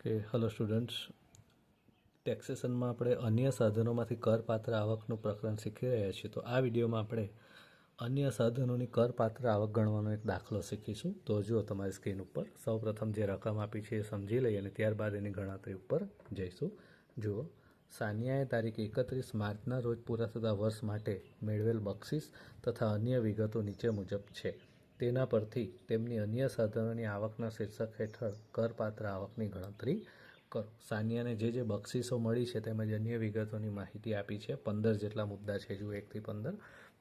કે, hello students, ટેક્સેશનમાં આપણે અન્ય સાધનોમાંથી કરપાત્ર આવકનું પ્રકરણ શીખી રહ્યા છીએ. તો આ વિડીયોમાં આપણે અન્ય સાધનોની કરપાત્ર આવક ગણવાનો એક દાખલો શીખીશું. તો જુઓ તમારી સ્ક્રીન ઉપર. સૌપ્રથમ જે રકમ આપી છે એ સમજી લઈએ અને ત્યારબાદ એની ગણતરી ઉપર જઈશું. જુઓ. સાનિયાએ તારીખ એકત્રીસ માર્ચના રોજ પૂરા થતા વર્ષ માટે મેળવેલ બક્ષિસ તથા અન્ય વિગતો નીચે મુજબ છે. તેના પરથી તેમની અન્ય સાધનોની આવકના શીર્ષક હેઠળ કરપાત્ર આવકની ગણતરી કરો. સાનિયાને જે જે બક્ષિસો મળી છે તેમજ અન્ય વિગતોની માહિતી આપી છે, પંદર જેટલા મુદ્દા છે જુઓ એકથી પંદર.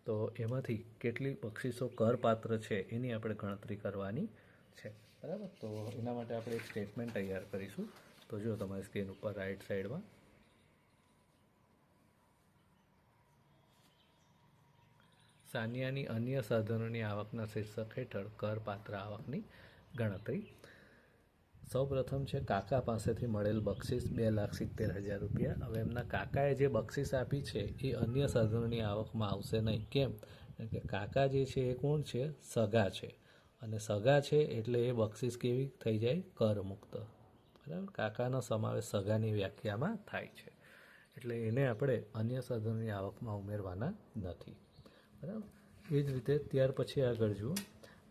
તો એમાંથી કેટલી બક્ષિસો કરપાત્ર છે એની આપણે ગણતરી કરવાની છે. બરાબર? તો એના માટે આપણે એક સ્ટેટમેન્ટ તૈયાર કરીશું. તો જો તમારી સ્ક્રીન ઉપર રાઈટ સાઈડમાં સાનિયાની અન્ય સાધનોની આવકના શીર્ષક હેઠળ કરપાત્ર આવકની ગણતરી. સૌપ્રથમ છે કાકા પાસેથી મળેલ બક્ષિસ બે લાખ સિત્તેર હજાર રૂપિયા. હવે એમના કાકાએ જે બક્ષિસ આપી છે એ અન્ય સાધનોની આવકમાં આવશે નહીં. કેમ? કે કાકા જે છે એ કોણ છે? સગા છે. અને સગા છે એટલે એ બક્ષિસ કેવી થઈ જાય? કરમુક્ત. બરાબર? કાકાનો સમાવેશ સગાની વ્યાખ્યામાં થાય છે. એટલે એને આપણે અન્ય સાધનોની આવકમાં ઉમેરવાના નથી. બરાબર? એ જ રીતે ત્યાર પછી આગળ જુઓ.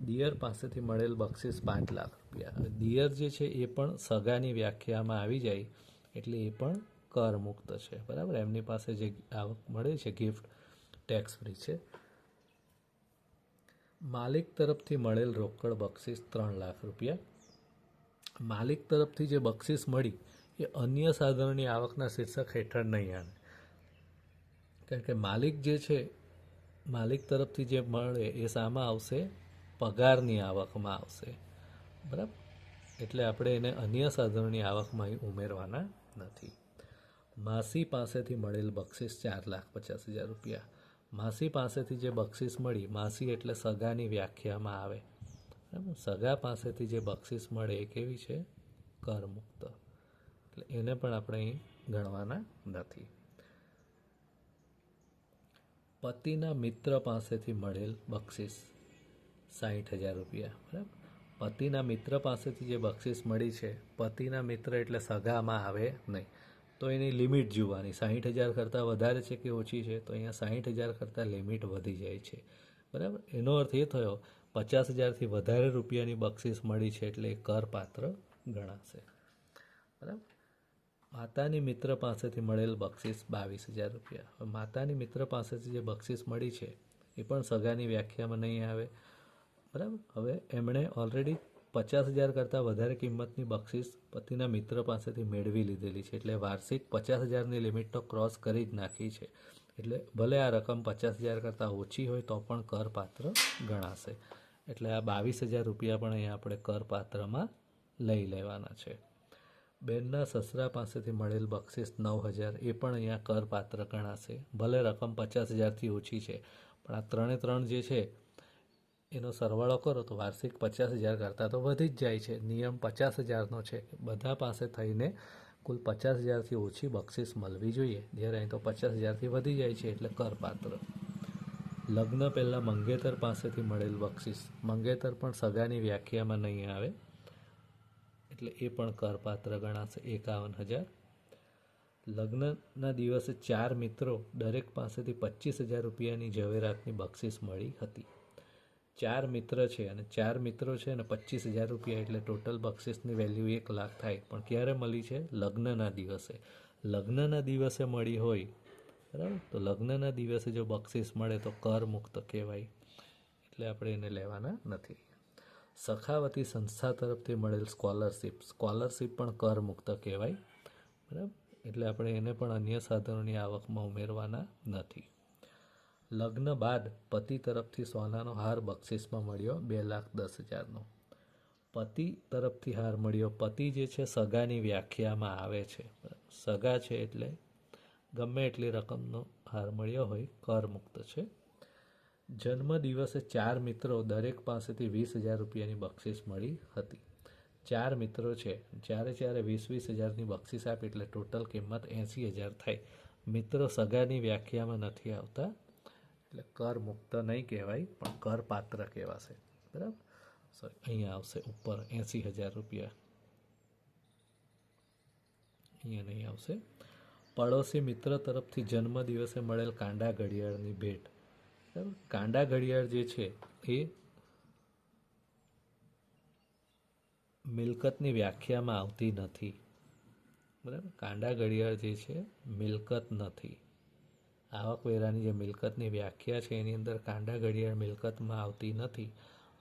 દિયર પાસેથી મળેલ બક્ષિસ પાંચ લાખ રૂપિયા. દિયર જે છે એ પણ સગાની વ્યાખ્યામાં આવી જાય એટલે એ પણ કરમુક્ત છે. બરાબર? એમની પાસે જે આવક મળે છે ગિફ્ટ ટેક્સ ફ્રી છે. માલિક તરફથી મળેલ રોકડ બક્ષિસ ત્રણ લાખ રૂપિયા. માલિક તરફથી જે બક્ષિસ મળી એ અન્ય સાધનોની આવકના શીર્ષક હેઠળ નહીં આવે. કારણ કે માલિક જે છે માલિક તરફથી જે મળે એ શામાં આવશે, પગારની આવકમાં આવશે. બરાબર? એટલે આપણે એને અન્ય સાધનોની આવકમાં ઉમેરવાના નથી. માસી પાસેથી મળેલ બક્ષિસ ચાર લાખ પચાસ હજાર રૂપિયા. માસી પાસેથી જે બક્ષિસ મળી, માસી એટલે સગાની વ્યાખ્યામાં આવે. બરાબર? સગા પાસેથી જે બક્ષિસ મળે એ કેવી છે? કરમુક્ત. એટલે એને પણ આપણે અહીં ગણવાના નથી. પતિના મિત્ર પાસેથી મળેલ બક્ષિસ સાહીઠ હજાર રૂપિયા, બરાબર? પતિના મિત્ર પાસેથી જે બક્ષિસ મળી છે, પતિના મિત્ર એટલે સગામાં આવે નહીં. તો એની લિમિટ જોવાની સાહીઠ હજાર કરતાં વધારે છે કે ઓછી છે? તો અહીંયા સાહીઠ હજાર કરતાં લિમિટ વધી જાય છે. બરાબર? એનો અર્થ એ થયો, પચાસ હજારથી વધારે રૂપિયાની બક્ષિસ મળી છે એટલે એ કરપાત્ર ગણાશે. બરાબર? માતાની મિત્ર પાસેથી મળેલ બક્ષિસ બાવીસ હજાર રૂપિયા. માતાની મિત્ર પાસેથી જે બક્ષિસ મળી છે, એ પણ સગાની વ્યાખ્યામાં નહીં આવે. બરાબર? હવે એમણે ઓલરેડી પચાસ હજાર કરતાં વધારે કિંમતની બક્ષિસ પતિના મિત્ર પાસેથી મેળવી લીધેલી છે. એટલે વાર્ષિક પચાસ હજારની લિમિટ તો ક્રોસ કરી જ નાખી છે. એટલે ભલે આ રકમ પચાસ હજાર કરતાં ઓછી હોય, તો પણ કરપાત્ર ગણાશે. એટલે આ બાવીસ હજાર રૂપિયા પણ અહીંયા આપણે કરપાત્રમાં લઈ લેવાના છે. બેનના સસરા પાસેથી મળેલ બક્ષિસ નવ હજાર એ પણ અહીંયા કરપાત્ર ગણાશે. ભલે રકમ પચાસ હજારથી ઓછી છે, પણ આ ત્રણે ત્રણ જે છે, એનો સરવાળો કરો તો વાર્ષિક પચાસ હજાર કરતાં તો વધી જ જાય છે. નિયમ પચાસ હજારનો છે બધા પાસે થઈને કુલ પચાસ હજારથી ઓછી બક્ષિસ મળવી જોઈએ. જ્યારે અહીં તો પચાસ હજારથી વધી જાય છે એટલે કરપાત્ર. લગ્ન પહેલાં મંગેતર પાસેથી મળેલ બક્ષિસ. મંગેતર પણ સગાની વ્યાખ્યામાં નહીં આવે. એટલે એ પણ કરપાત્ર ગણાશે એકાવન હજાર. લગ્નના દિવસે ચાર મિત્રો દરેક પાસેથી પચીસ હજાર રૂપિયાની ઝવેરાતની બક્ષિસ મળી હતી. ચાર મિત્ર છે અને ચાર મિત્રો છે અને પચીસ હજાર રૂપિયા એટલે ટોટલ બક્ષિસની વેલ્યુ એક લાખ થાય. પણ ક્યારે મળી છે? લગ્નના દિવસે. લગ્નના દિવસે મળી હોય. બરાબર? તો લગ્નના દિવસે જો બક્ષિસ મળે તો કર મુક્ત કહેવાય. એટલે આપણે એને લેવાના નથી. સખાવતી સંસ્થા તરફથી મળેલ સ્કોલરશીપ. સ્કોલરશીપ પણ કર મુક્ત કહેવાય. બરાબર? એટલે આપણે એને પણ અન્ય સાધનોની આવકમાં ઉમેરવાના નથી. લગ્ન બાદ પતિ તરફથી સોનાનો હાર બક્ષિસમાં મળ્યો બે લાખ દસ હજારનો. પતિ તરફથી હાર મળ્યો. પતિ જે છે સગાની વ્યાખ્યામાં આવે છે. સગા છે એટલે ગમે એટલી રકમનો હાર મળ્યો હોય કર મુક્ત છે. જન્મ દિવસે ચાર મિત્રો દરેક પાસેથી વીસ હજાર રૂપિયાની બક્ષિસ મળી હતી. ચાર મિત્રો છે. ચારે ચારે વીસ વીસ હજારની બક્ષિસ આપી એટલે ટોટલ કિંમત એંસી હજાર થાય. મિત્રો સગાની વ્યાખ્યામાં નથી આવતા. એટલે કર મુક્ત નહીં કહેવાય, પણ કર પાત્ર કહેવાશે. બરાબર? સોરી અહીંયા આવશે ઉપર એંસી હજાર રૂપિયા. અહીંયા નહીં આવશે. પડોશી મિત્ર તરફથી જન્મદિવસે મળેલ કાંડા ઘડિયાળની ભેટ. બરાબર કાંડા ઘડિયાળ જે છે એ મિલકતની વ્યાખ્યામાં આવતી નથી. બરાબર? કાંડા ઘડિયાળ જે છે, મિલકત નથી. આવકવેરાની જે મિલકતની વ્યાખ્યા છે, એની અંદર કાંડા ઘડિયાળ મિલકતમાં આવતી નથી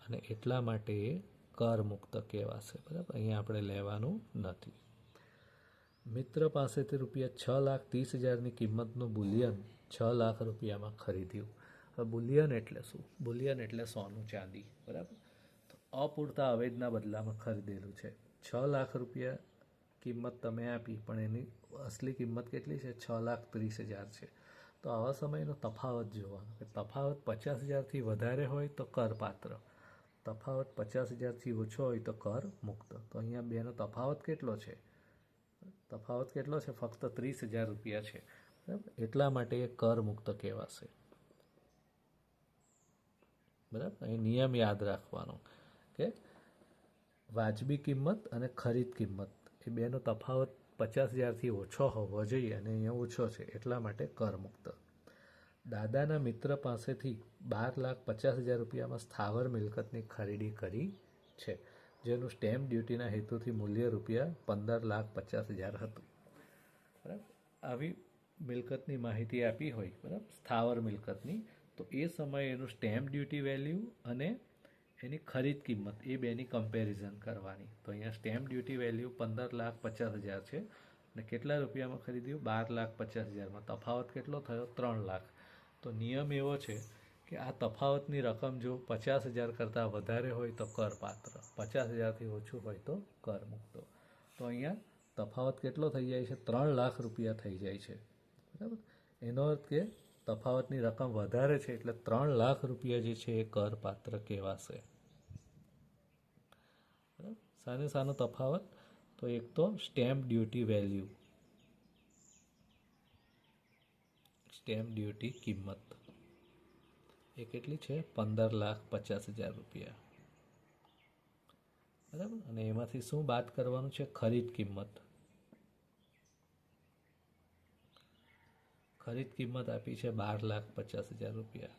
અને એટલા માટે એ કરમુક્ત કહેવાશે. બરાબર? અહીંયા આપણે લેવાનું નથી. મિત્ર પાસેથી રૂપિયા છ લાખ ત્રીસ હજારની કિંમતનું બુલિયન છ લાખ રૂપિયામાં ખરીદ્યું. બુલિયન એટલે શું? બુલિયન એટલે સોનું, ચાંદી, બરાબર? તો અપૂરતા અવેજના બદલામાં ખરીદેલું છે. છ લાખ રૂપિયા કિંમત તમે આપી, પણ એની અસલી કિંમત કેટલી છે? છ લાખ ત્રીસ હજાર છે. તો આવા સમયનો તફાવત જોવાનો કે તફાવત પચાસ હજારથી વધારે હોય તો કરપાત્ર તફાવત પચાસ હજારથી ઓછો હોય તો કર મુક્ત. તો અહીંયા બેનો તફાવત કેટલો છે? તફાવત કેટલો છે? ફક્ત ત્રીસ હજાર રૂપિયા છે. બરાબર? એટલા માટે એ કર મુક્ત કહેવાશે. બરાબર? અહીં નિયમ યાદ રાખવાનો કે વાજબી કિંમત અને ખરીદ કિંમત. એ બેનો તફાવત પચાસ હજારથી ઓછો હોવો જોઈએ અને અહીંયા ઓછો છે, એટલા માટે કર મુક્ત દાદાના મિત્ર પાસેથી બાર લાખ પચાસ હજાર રૂપિયામાં સ્થાવર મિલકતની ખરીદી કરી છે, જેનું સ્ટેમ્પ ડ્યુટીના હેતુથી મૂલ્ય રૂપિયા પંદર લાખ પચાસ હજાર હતું. બરાબર? આવી મિલકતની માહિતી આપી હોય, બરાબર? સ્થાવર મિલકતની તો એ સમયે એનું સ્ટેમ્પ ડ્યુટી વેલ્યુ અને એની ખરીદ કિંમત, એ બેની કમ્પેરિઝન કરવાની. તો અહીંયા સ્ટેમ્પ ડ્યુટી વેલ્યુ પંદર લાખ પચાસ હજાર છે અને કેટલા રૂપિયામાં ખરીદ્યું? બાર લાખ પચાસ હજારમાં. તફાવત કેટલો થયો? ત્રણ લાખ. તો નિયમ એવો છે કે આ તફાવતની રકમ જો પચાસ હજાર કરતાં વધારે હોય તો કરપાત્ર. પચાસ હજારથી ઓછું હોય તો કર મૂકતો તો અહીંયા તફાવત કેટલો થઈ જાય છે? ત્રણ લાખ રૂપિયા થઈ જાય છે. બરાબર? એનો અર્થ કે તફાવતની રકમ વધારે છે એટલે ત્રણ લાખ રૂપિયા જે છે એ કરપાત્ર કહેવાશે. સાને સાનો તફાવત. તો એક તો stamp duty value stamp duty કિંમત. એ કેટલી છે? પંદર લાખ પચાસ હજાર રૂપિયા. બરાબર? અને એમાંથી શું બાદ કરવાનું છે? ખરીદ કિંમત. ખરીદ કિંમત આપી છે બાર લાખ પચાસ હજાર રૂપિયા.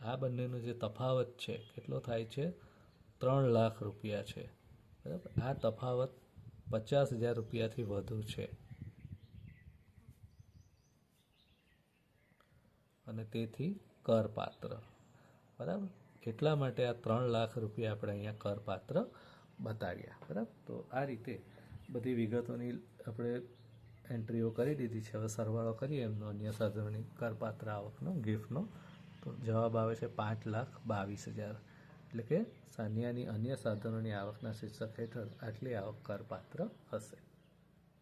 આ બંનેનો જે તફાવત છે, કેટલો થાય છે? ત્રણ લાખ રૂપિયા છે. બરાબર? આ તફાવત પચાસ હજાર રૂપિયાથી વધુ છે. અને તેથી કરપાત્ર. બરાબર? એટલા માટે આ ત્રણ લાખ રૂપિયા આપણે અહીંયા કરપાત્ર બતાવ્યા. બરાબર? તો આ રીતે બધી વિગતોની આપણે એન્ટ્રીઓ કરી દીધી છે. હવે સરવાળો કરીએ એમનો અન્ય સાધનોની કરપાત્ર આવકનો, ગિફ્ટનો. તો જવાબ આવે છે પાંચ લાખ બાવીસ હજાર. એટલે કે સાનિયાની અન્ય સાધનોની આવકના શીર્ષક હેઠળ આટલી આવક કરપાત્ર હશે.